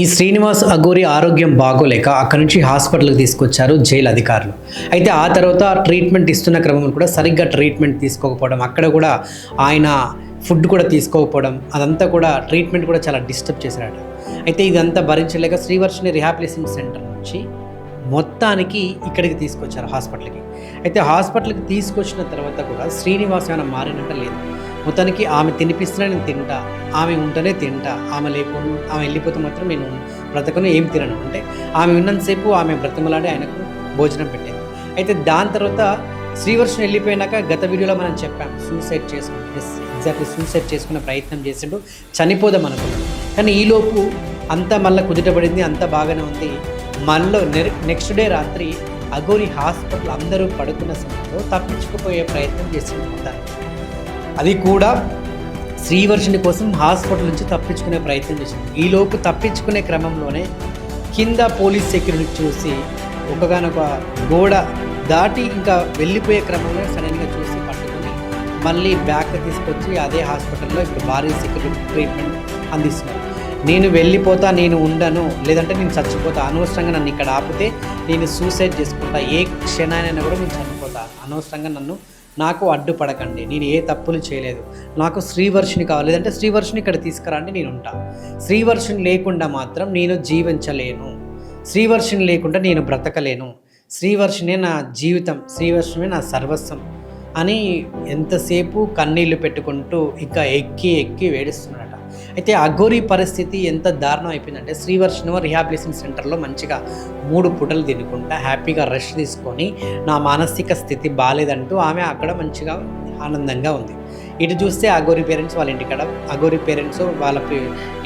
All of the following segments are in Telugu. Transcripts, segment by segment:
ఈ శ్రీనివాస్ అగోరి ఆరోగ్యం బాగోలేక అక్కడి నుంచి హాస్పిటల్కి తీసుకొచ్చారు జైలు అధికారులు. అయితే ఆ తర్వాత ట్రీట్మెంట్ ఇస్తున్న క్రమంలో కూడా సరిగ్గా ట్రీట్మెంట్ తీసుకోకపోవడం అక్కడ కూడా ఆయన ఫుడ్ కూడా తీసుకోకపోవడం అదంతా కూడా ట్రీట్మెంట్ కూడా చాలా డిస్టర్బ్ చేశారట. అయితే ఇదంతా భరించలేక శ్రీవర్షిని రిహాబిలిటేషన్ సెంటర్ నుంచి మొత్తానికి ఇక్కడికి తీసుకొచ్చారు హాస్పిటల్కి. అయితే హాస్పిటల్కి తీసుకొచ్చిన తర్వాత కూడా శ్రీనివాస్ ఏమైనా మారినట్ట లేదు? మొత్తానికి ఆమె తినిపిస్తున్నా నేను తింటా ఆమె ఉంటేనే తింటా ఆమె లేకుండా ఆమె వెళ్ళిపోతే మాత్రం నేను బ్రతకను ఏం తినను. అంటే ఆమె ఉన్నంతసేపు ఆమె బ్రతమలాడి ఆయనకు భోజనం పెట్టింది. అయితే దాని తర్వాత శ్రీవర్షం వెళ్ళిపోయినాక గత వీడియోలో మనం చెప్పాం సూసైడ్ చేసుకుని ఎగ్జాక్ట్లీ సూసైడ్ చేసుకునే ప్రయత్నం చేసిండు చనిపోదాం అనుకున్నాడు. కానీ ఈలోపు అంతా మళ్ళీ కుదుటపడింది అంతా బాగానే ఉంది. మనలో నెక్స్ట్ డే రాత్రి అగోరి హాస్పిటల్ అందరూ పడుకున్న సమయంలో తప్పించుకుపోయే ప్రయత్నం చేసింది అది కూడా శ్రీవర్షుని కోసం హాస్పిటల్ నుంచి తప్పించుకునే ప్రయత్నం చేసింది. ఈలోపు తప్పించుకునే క్రమంలోనే కింద పోలీస్ సెక్యూరిటీ చూసి ఒకగానొక గోడ దాటి ఇంకా వెళ్ళిపోయే క్రమంలో సడన్గా చూసి పట్టుకుని మళ్ళీ బ్యాక్ తీసుకొచ్చి అదే హాస్పిటల్లో ఇప్పుడు భారీ సెక్యూరిటీ ట్రీట్మెంట్ అందిస్తున్నారు. నేను వెళ్ళిపోతా నేను ఉండను లేదంటే నేను చచ్చిపోతా అనవసరంగా నన్ను ఇక్కడ ఆపితే నేను సూసైడ్ చేసుకుంటా ఏ క్షణానైనా కూడా నేను చనిపోతా అనవసరంగా నన్ను నాకు అడ్డుపడకండి నేను ఏ తప్పులు చేయలేదు. నాకు శ్రీవర్షిని కావాలి లేదంటే శ్రీవర్షిని ఇక్కడ తీసుకురండి నేను ఉంటా. శ్రీవర్షిని లేకుండా మాత్రం నేను జీవించలేను. శ్రీవర్షిని లేకుండా నేను బ్రతకలేను. శ్రీవర్షినే నా జీవితం శ్రీవర్షమే నా సర్వస్వం అని ఎంతసేపు కన్నీళ్ళు పెట్టుకుంటూ ఇంకా ఎక్కి ఎక్కి వేడిస్తున్నాడు. అయితే అఘోరి పరిస్థితి ఎంత దారుణం అయిపోయిందంటే శ్రీవర్షణవ రిహాబిలేషన్ సెంటర్లో మంచిగా మూడు పూటలు తినుకుంటా హ్యాపీగా రెస్ట్ తీసుకొని నా మానసిక స్థితి బాగాలేదంటూ ఆమె అక్కడ మంచిగా ఆనందంగా ఉంది. ఇటు చూస్తే అఘోరి పేరెంట్స్ వాళ్ళ ఇంటికాడ అఘోరి పేరెంట్స్ వాళ్ళ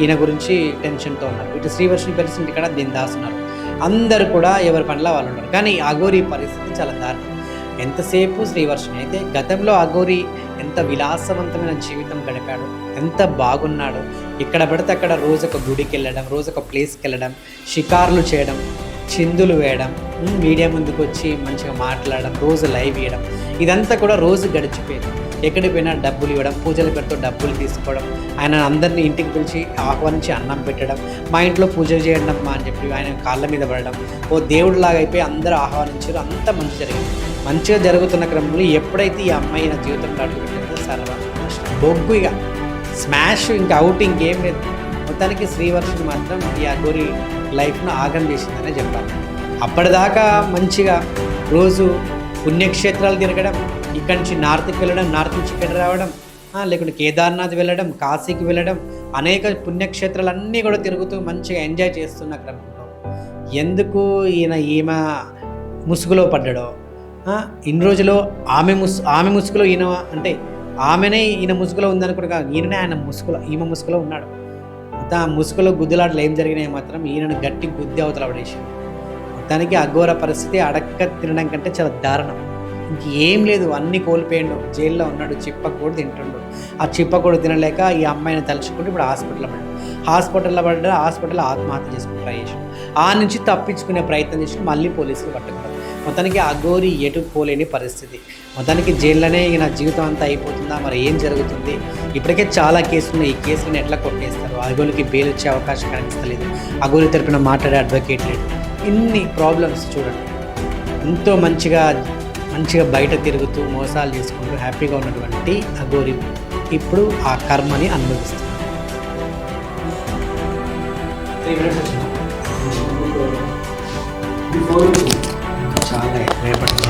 ఈయన గురించి టెన్షన్తో ఉన్నారు. ఇటు శ్రీవర్షిని పేరెంట్స్ ఇంటికాడ దీని దాస్తున్నారు అందరు కూడా ఎవరి పనిలో వాళ్ళు ఉన్నారు. కానీ అఘోరి పరిస్థితి చాలా దారుణం. ఎంతసేపు శ్రీవర్షణ అయితే గతంలో అఘోరి ఎంత విలాసవంతమైన జీవితం గడిపాడు ఎంత బాగున్నాడు. ఇక్కడ పడితే అక్కడ రోజు ఒక గుడికి వెళ్ళడం రోజు ఒక ప్లేస్కి వెళ్ళడం షికార్లు చేయడం చిందులు వేయడం మీడియా ముందుకు వచ్చి మంచిగా మాట్లాడడం రోజు లైవ్ ఇవ్వడం ఇదంతా కూడా రోజు గడిచిపోయింది. ఎక్కడికి పోయినా డబ్బులు ఇవ్వడం పూజలు పెడుతూ డబ్బులు తీసుకోవడం ఆయన అందరినీ ఇంటికి పిలిచి ఆహ్వానించి అన్నం పెట్టడం మా ఇంట్లో పూజ చేయడం అమ్మా అని చెప్పి ఆయన కాళ్ళ మీద పడడం. ఓ దేవుడిలాగా అయిపోయి అందరూ ఆహ్వానించారు అంతా మంచి జరిగింది. మంచిగా జరుగుతున్న క్రమంలో ఎప్పుడైతే ఈ అమ్మాయి నా జీవితంలో అడుగుపెట్టిందో సర్వ బొగ్గు ఇక. స్మాష్ ఇంకా అవుట్ ఇంకేం లేదు. మొత్తానికి శ్రీవర్షిని మాత్రం ఈ అఘోరి లైఫ్ను ఆగం చేసిందనే చెప్పాలి అప్పటిదాకా మంచిగా రోజు పుణ్యక్షేత్రాలు తిరగడం ఇక్కడి నుంచి నార్త్కి వెళ్ళడం నార్త్ నుంచి ఇక్కడ రావడం లేకుంటే కేదార్నాథ్ వెళ్ళడం కాశీకి వెళ్ళడం అనేక పుణ్యక్షేత్రాలన్నీ కూడా తిరుగుతూ మంచిగా ఎంజాయ్ చేస్తున్న క్రమంలో ఎందుకు ఈయన ఈమె ముసుగులో పడ్డాడో? ఇన్ని రోజులు ఆమె ముసు ఆమె ముసుగులో ఈయన అంటే ఆమెనే ఈయన ముసుగులో ఉందనుకుంటే కాదు ఈయననే ఆయన ముసుగులో ఈమె ముసుగులో ఉన్నాడు. మొత్తం ఆ ముసుగులో గుద్దులాటలు ఏం జరిగినాయి మాత్రం ఈయనను గట్టి గుద్ది అవతల పడేసింది. మొత్తానికి అఘోర పరిస్థితి అడక్క తినడం కంటే చాలా దారుణం. ఇంకేం లేదు అన్ని కోల్పోయిండు. జైల్లో ఉన్నాడు చిప్పకూడు కూడా తింటుండు. ఆ చిప్ప కూడా తినలేక ఈ అమ్మాయిని తలుచుకుంటూ ఇప్పుడు హాస్పిటల్లో పడ్డాడు. హాస్పిటల్లో పడ్డా హాస్పిటల్లో ఆత్మహత్య చేసుకుని ట్రై చేసాడు ఆ నుంచి తప్పించుకునే ప్రయత్నం చేసి మళ్ళీ పోలీసులు పట్టుకున్నారు. మొత్తానికి అఘోరి ఎటు పోలేని పరిస్థితి. మొత్తానికి జైల్లోనే ఈయన నా జీవితం అంతా అయిపోతుందా? మరి ఏం జరుగుతుంది? ఇప్పటికే చాలా కేసులు ఉన్నాయి. ఈ కేసులను ఎట్లా కొట్టేస్తారు? అఘోరికి బెయిల్ వచ్చే అవకాశం కనిపిస్తలేదు. అఘోరి తరపున మాట్లాడే అడ్వకేట్ లేడు. ఇన్ని ప్రాబ్లమ్స్ చూడండి. ఎంతో మంచిగా మంచిగా బయట తిరుగుతూ మోసాలు చేసుకుంటూ హ్యాపీగా ఉన్నటువంటి అఘోరి ఇప్పుడు ఆ కర్మని అనుభవిస్తుంది. చాలా రేపటి